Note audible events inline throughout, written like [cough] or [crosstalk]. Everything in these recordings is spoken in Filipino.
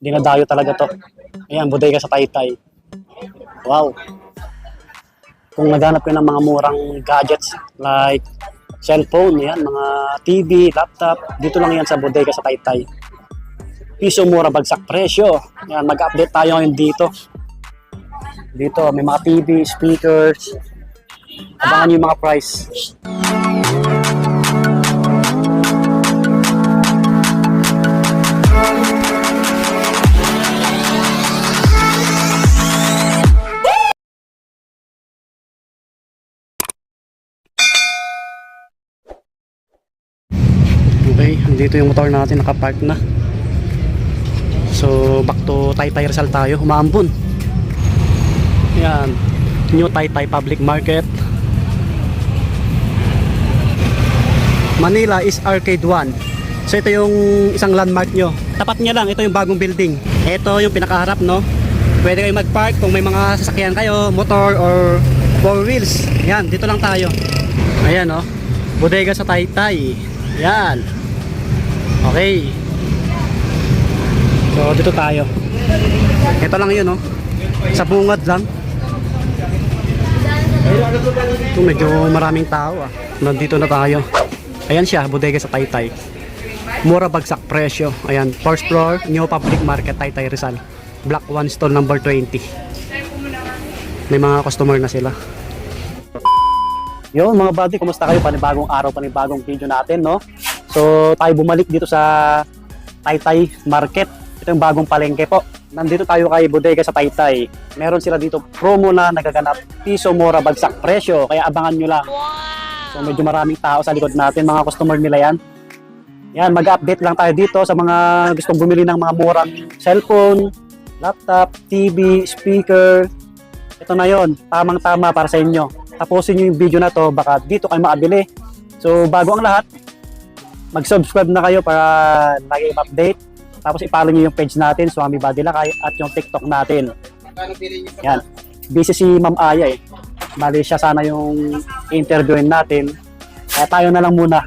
Dinadayo talaga to. Ayan, bodega sa Taytay. Wow. Kung naghanap kayo ng mga murang gadgets like cellphone, yan, mga TV, laptop, dito lang yan sa bodega sa Taytay. Piso mura bagsak presyo. Yan, mag-update tayo ngayon dito. Dito, may mga TV, speakers. Abangan yung mga price. Dito yung motor natin nakapark na. So, back to Taytay Rizal tayo, umaambon. Yan, New Taytay Public Market. Manila is Arcade 1. So, ito yung isang landmark nyo. Tapat niya lang, ito yung bagong building. Ito yung pinakaharap, no? Pwede kayo mag-park kung may mga sasakyan kayo, motor or four wheels. Yan, dito lang tayo. Ayan, no? Bodega sa Taytay. Yan. Okay. So, dito tayo. Ito lang yun, no? Sa bungad lang. Ito, medyo maraming tao, ah. Nandito na tayo. Ayan siya, bodega sa Taytay. Mura bagsak presyo. Ayan, first floor, New Public Market, Taytay Rizal. Block 1 stall number 20. May mga customer na sila. Yo, mga buddy, kumusta kayo? Panibagong araw, panibagong video natin, no? So, tayo bumalik dito sa Taytay Market. Ito yung bagong palengke po. Nandito tayo kay Bodega sa Taytay. Meron sila dito promo na nagaganap. Piso mura bagsak presyo. Kaya abangan nyo lang. So, medyo maraming tao sa likod natin. Mga customer nila yan. Yan, mag-update lang tayo dito sa mga gustong bumili ng mga murang cellphone, laptop, TV, speaker. Ito na yon tamang-tama para sa inyo. Tapusin nyo yung video na to, baka dito kayo makabili. So, bago ang lahat, mag-subscribe na kayo para lagi update. Tapos i-follow nyo yung page natin, Swami Body Lakay, at yung TikTok natin. Yan. Busy si Ma'am Aya eh. Bali siya sana yung interviewin natin. Kaya tayo na lang muna.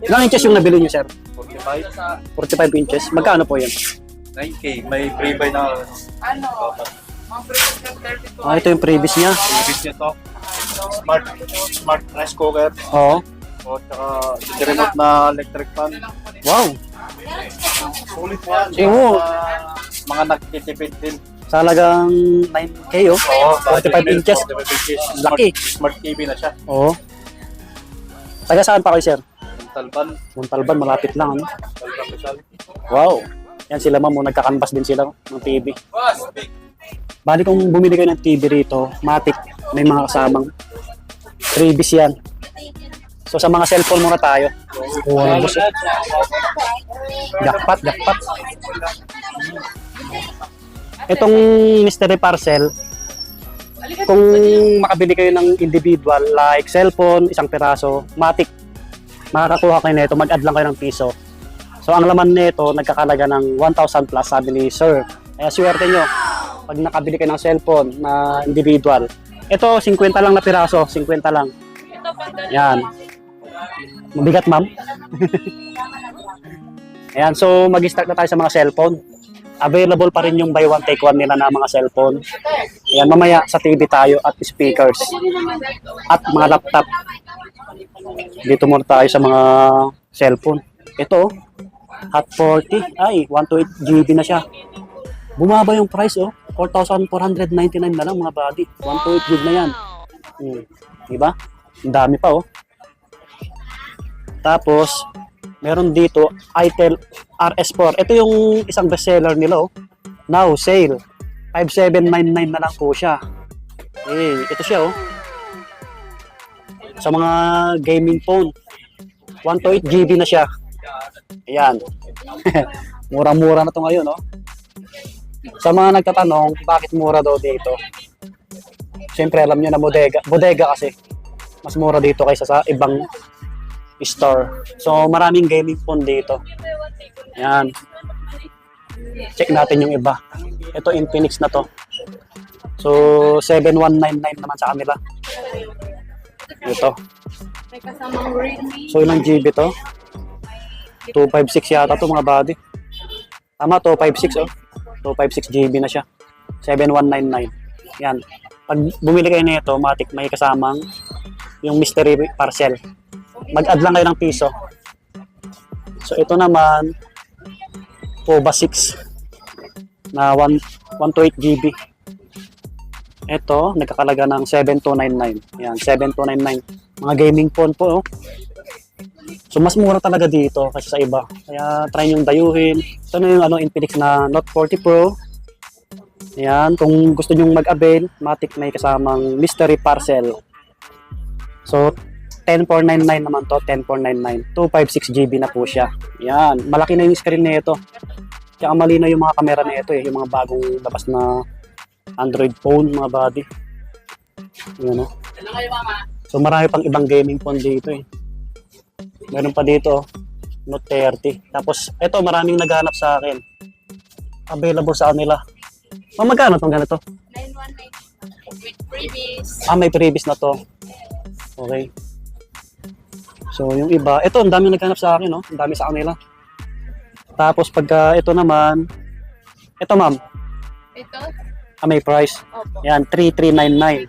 Ilang inches yung nabili nyo, sir? 45, 45 inches. Magkano po yun? 9K. May pre-buy na Ah, ito yung previous niya. previous nyo to. Smart, smart rice cooker. Oo. O, tsaka yung remote na electric fan. Wow. Sulit yan. Eh, oo. Mga, mga nagtitipid din. Sa halagang 9K, oh. Oo, 45 inches. 45 inches. Laki. Smart, TV na siya. Oo. Taga saan pa kayo, sir? Yung talban. Montalban, malapit lang. Ano? Rizal. Wow. Yan sila ma'am, oh, nagka-canvas din sila ng TV. Bali kung bumili kayo ng TV rito, Matic, may mga kasamang freebies yan. So sa mga cellphone muna tayo. Eh. Jackpot, jackpot. Itong mystery parcel, kung makabili kayo ng individual like cellphone, isang piraso, Matic, makakakuha kayo nito, mag-add lang kayo ng piso. So ang laman nito nagkakalaga ng 1,000 plus sabi ni Sir. Kaya swerte nyo pag nakabili kayo ng cellphone na individual. Ito 50 lang na piraso, 50 lang. Yan. Mabigat ma'am. [laughs] Ayan, so mag-start na tayo sa mga cellphone. Available pa rin yung buy one take one nila na mga cellphone. Ayan, mamaya sa TV tayo at speakers at mga laptop. Dito muna tayo sa mga cellphone. Ito, Hot 40. Ay, 128 GB na siya. Bumaba yung price, oh. 4,499 na lang mga body. 128 GB na yan. Hmm. Diba? Ang dami pa, oh. Tapos, meron dito, Itel RS4. Ito yung isang bestseller nila, oh. Now, sale. 5799 na lang po siya. Eh, ito siya, oh. Sa mga gaming phone. 128 GB na siya. Ayan. [laughs] Mura-mura na to ngayon, no? Sa mga nagtatanong, bakit mura daw dito? Siyempre, alam nyo na bodega. Bodega kasi. Mas mura dito kaysa sa ibang store. So, maraming gaming phone dito. Ayan. Check natin yung iba. Ito, Infinix na to. So, 7199 naman sa kanila. Ito. So, ilang GB to? 256 yata to mga body. Tama, 256 oh. 256 GB na siya. 7199. Yan. Pag bumili kayo nito, matik may kasamang yung mystery parcel. Mag-add lang kayo ng piso. So ito naman, POBA 6 na 1, 128 GB. Ito, nagkakalaga ng 7299. Yan, 7299. Mga gaming phone po. Oh. So mas mura talaga dito kasi sa iba. Kaya try nyo dayuhin. Ito na yung ano, Infinix na Note 40 Pro. Ayan, kung gusto nyo mag-avail, matik may kasamang mystery parcel. So, 10499 naman to, 10499. 256 GB na po siya. Yan, malaki na yung screen nito. Kaya malinaw yung mga camera nito eh, yung mga bagong labas na Android phone, mga body. Yan oh. So marami pang ibang gaming phone dito eh. Meron pa dito, Note 30. Tapos, ito maraming naghanap sa akin. Available sa kanila. Oh, magkano tong ganito? 919 with freebies. Ah, may previous na to. Okay. So, yung iba, ito, ang dami naghanap sa akin, no? Ang dami sa kanila. Tapos, pagka ito naman, ito ma'am, Ito? ah, may price. Opo. Yan, 3399.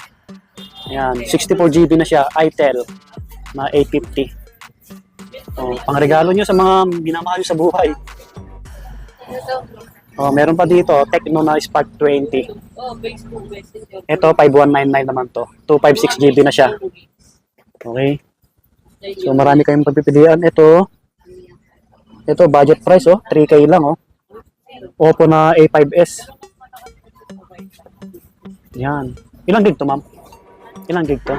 Yan, 64 GB na siya, iTel na 850. Oh, pangregalo nyo sa mga minamahal nyo sa buhay. Ito? Oh, meron pa dito, Tecno na Spark 20. Oh, base po, base. Ito, 5199 naman to. 256 GB na siya. Okay. So, marami kayong pagpipilian. Ito, ito, budget price, oh. 3K lang, oh. Oppo na A5S. Yan. Ilang gig to, ma'am? Ilang gig to?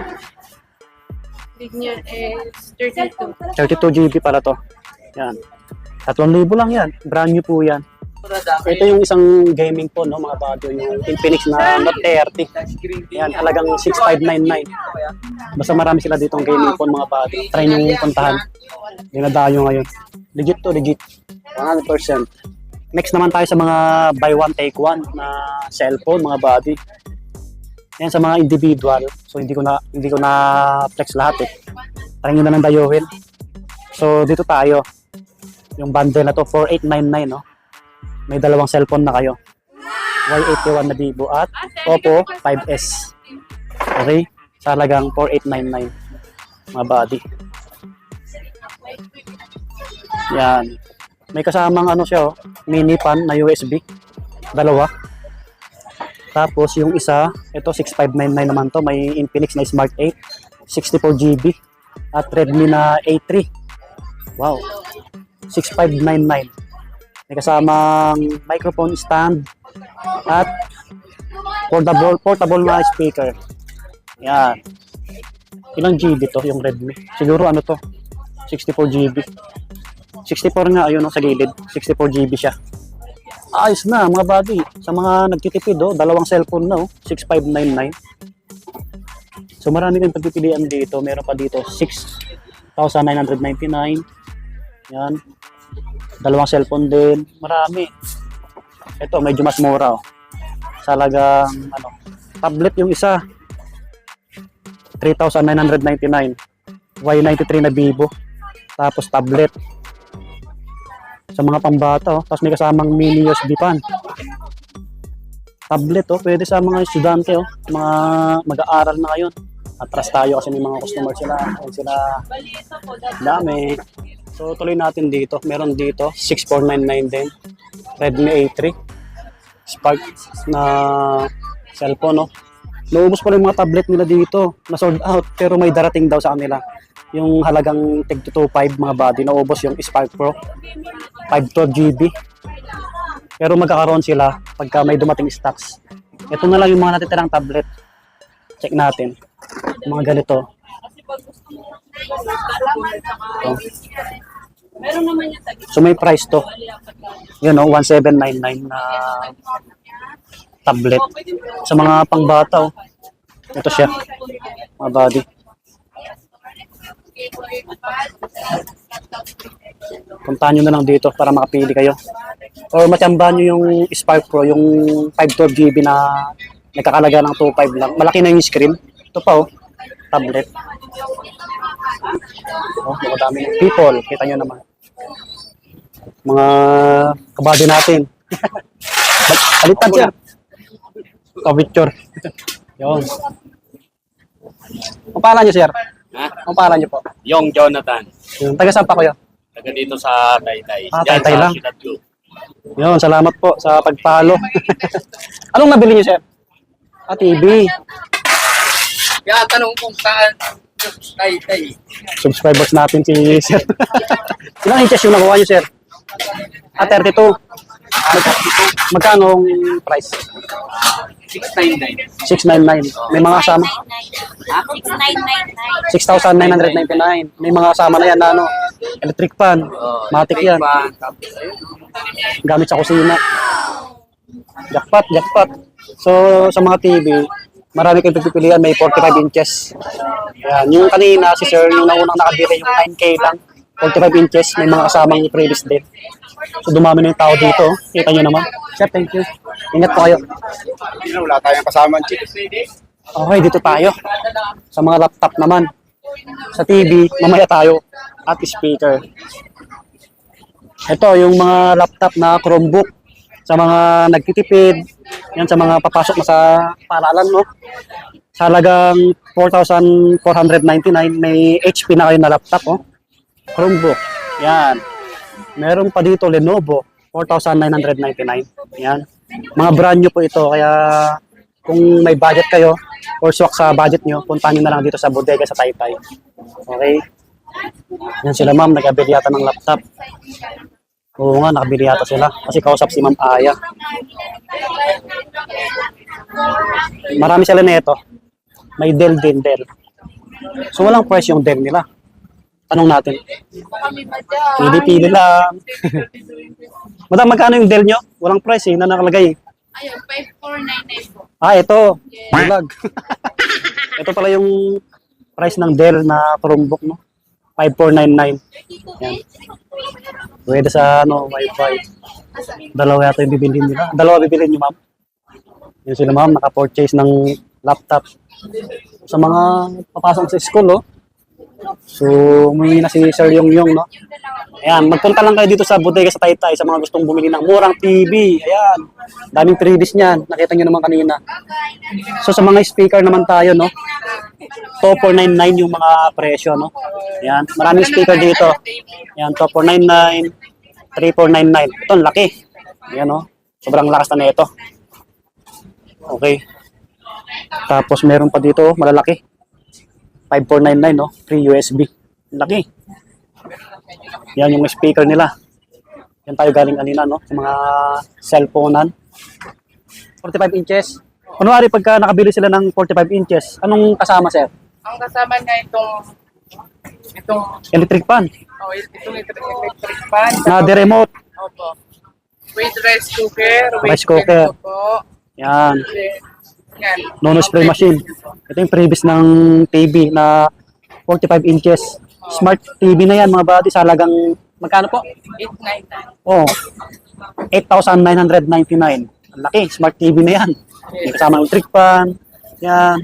Big niya is 32. 32 GB pala to. Yan. 3,000 lang yan. Brand new po yan. Ito yung isang gaming phone, no, mga bagyo. Yung Infinix na Note 30. Yan, talagang 6599. Basta marami sila ditong gaming phone, mga bagyo. Try nyo puntahan. Dinadayo ngayon. Legit to, legit. 100%. Next naman tayo sa mga buy one, take one na cellphone, mga body. Yan sa mga individual. So hindi ko na hindi ko na flex lahat eh. Try nyo na lang dayuhin. So dito tayo. Yung bundle na to 4899 no. May dalawang cellphone na kayo. Y81 na Vivo at Oppo 5S. Okay? Sa halagang 4899 mga body. Yan. May kasamang ano siya oh, mini pan na USB. Dalawa. Tapos yung isa, ito 6599 naman to, may Infinix na Smart 8, 64 GB at Redmi na A3. Wow. 6599. May kasamang microphone stand at portable portable na speaker. Yan. Ilang GB to yung Redmi? Siguro ano to? 64 GB. 64 nga ayun sa gilid. 64 GB siya. Ayos na mga buddy. Sa mga nagtitipid oh, dalawang cellphone na oh, 6599. So marami kayong pagpipilian dito. Meron pa dito 6,999. Yan. Dalawang cellphone din. Marami. Ito medyo mas mura oh. Sa halagang ano, tablet yung isa. 3,999. Y93 na Vivo. Tapos tablet sa mga pambata, oh. tapos may kasamang mini USB pan. Tablet, oh. pwede sa mga estudyante, oh. mga mag-aaral na ngayon. Atras tayo kasi may mga customer sila. Sila, dami. So, tuloy natin dito. Meron dito, 6499 din. Redmi A3. Spark na cellphone, no? Naubos pa rin mga tablet nila dito. Na sold out, pero may darating daw sa kanila. Yung halagang tig 225 mga body, naubos yung Spark Pro. 512 GB. Pero magkakaroon sila pagka may dumating stocks. Ito na lang yung mga natitirang tablet. Check natin. Mga ganito. Ito. Meron naman yung tagi. So may price to. Yun o, 1799 na tablet. Oh. Sa mga pangbata oh. Ito siya. Mga body. Puntahan nyo na lang dito para makapili kayo. Or matiyamba nyo yung Spark Pro, yung 512 GB na nagkakalaga ng 25 lang. Malaki na yung screen. Ito pa oh, tablet. Oh, madami ng people. Kita nyo naman. Mga kabady natin. Baliktad sir. Oh, picture. Yun. Ang pangalan niyo sir? Ha? Ang pangalan niyo po? Yung Jonathan. Yung taga saan pa kayo? Taga dito sa Taytay. Ah, Diyan Taytay sa lang. Ciudad Blue. Yun, salamat po sa pagpalo. Anong nabili niyo sir? Ah, TV. Kaya tanong kung saan Taytay. Subscribers natin si sir. [laughs] Ilang inches yung nakuha niyo sir? Ah, 32. Mag- magkano ang price? 699. 699. May mga kasama. 6999. 6,999. May mga kasama na yan na ano, electric fan, matic yan, gamit sa kusina. Jackpot, jackpot. So, sa mga TV, marami kayong pagpipilian, may 45 inches. Yan, yung kanina, si sir, yung naunang nakabili, yung 9K lang, 45 inches, may mga kasamang previous din. So, dumami na yung tao dito. Kita nyo naman. Sir, thank you. Ingat po kayo. Wala tayong kasama. Okay, dito tayo. Sa mga laptop naman. Sa TV, mamaya tayo. At speaker. Ito, yung mga laptop na Chromebook. Sa mga nagtitipid. Yan, sa mga papasok na sa paaralan, no? Sa halagang 4,499, may HP na kayo na laptop, oh. Chromebook. Yan. Meron pa dito Lenovo, 4,999. Yan. Mga brand new po ito, kaya kung may budget kayo or swak sa budget nyo, puntahan nyo na lang dito sa bodega sa Taytay. Okay? Yan sila ma'am, nagabili yata ng laptop. Oo nga, nakabili yata sila. Kasi kausap si ma'am Aya. Marami sila na ito. May Dell din, Dell. So walang price yung Dell nila. Tanong natin. Pili-pili lang. [laughs] Madam, magkano yung Dell nyo? Walang price eh, na nakalagay eh. Ayun, 5499 po. Ah, ito. Bulag. ito pala yung price ng Dell na Chromebook, no? 5499. Yan. Pwede sa ano, Wi-Fi. Dalawa yata yung bibilhin nila. Dalawa bibilhin nyo, ma'am. Yan sila, ma'am. Naka-purchase ng laptop. Sa mga papasok sa school, oh. So, umuwi na si Sir Yung Yung, no? Ayan, magpunta lang kayo dito sa bodega sa Taytay sa mga gustong bumili ng murang TV. Ayan, daming freebies niyan. Nakita nyo naman kanina. So, sa mga speaker naman tayo, no? 2499 yung mga presyo, no? Ayan, maraming speaker dito. Ayan, 2499, 3499. Ito, laki. Ayan, no? Sobrang lakas na nito. Okay. Tapos, meron pa dito, oh, malalaki. 5499, no? Free USB. Laki. Yan yung speaker nila. Yan tayo galing kanina, no? Sa mga cellphonean. 45 inches. Kunwari, pagka nakabili sila ng 45 inches, anong kasama, sir? Ang kasama niya itong itong Electric fan. oh, itong electric, electric fan. Na the remote. Opo. With rice cooker. Rice cooker. po. Yan. Yan. Nono spray machine. Ito yung previous ng TV na 45 inches. Smart TV na yan, mga buddy, sa halagang, magkano po? 899. Oh, 8,999. Ang laki, smart TV na yan. May kasama ng trick fan. Yan.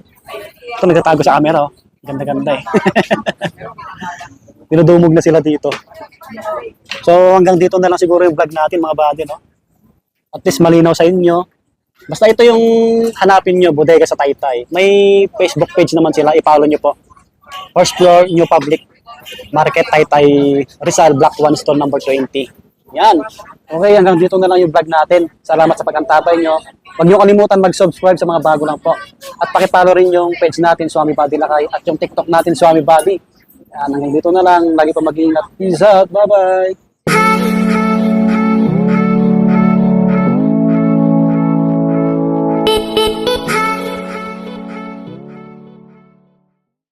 Ito nagtatago sa camera, oh. Ganda-ganda eh. [laughs] Dinudumog na sila dito. So hanggang dito na lang siguro yung vlog natin mga buddy, no? At least malinaw sa inyo. Basta ito yung hanapin nyo, bodega sa Taytay. May Facebook page naman sila, i-follow nyo po. First floor, New Public Market Taytay Rizal Block 1 Store number 20. Yan. Okay, hanggang dito na lang yung vlog natin. Salamat sa pag-antabay nyo. Huwag nyo kalimutan mag-subscribe sa mga bago lang po. At pakipollow rin yung page natin, Swami Body Lakay, at yung TikTok natin, Swami Body. Yan, hanggang dito na lang. Lagi pa mag-iingat. Peace out. Bye-bye.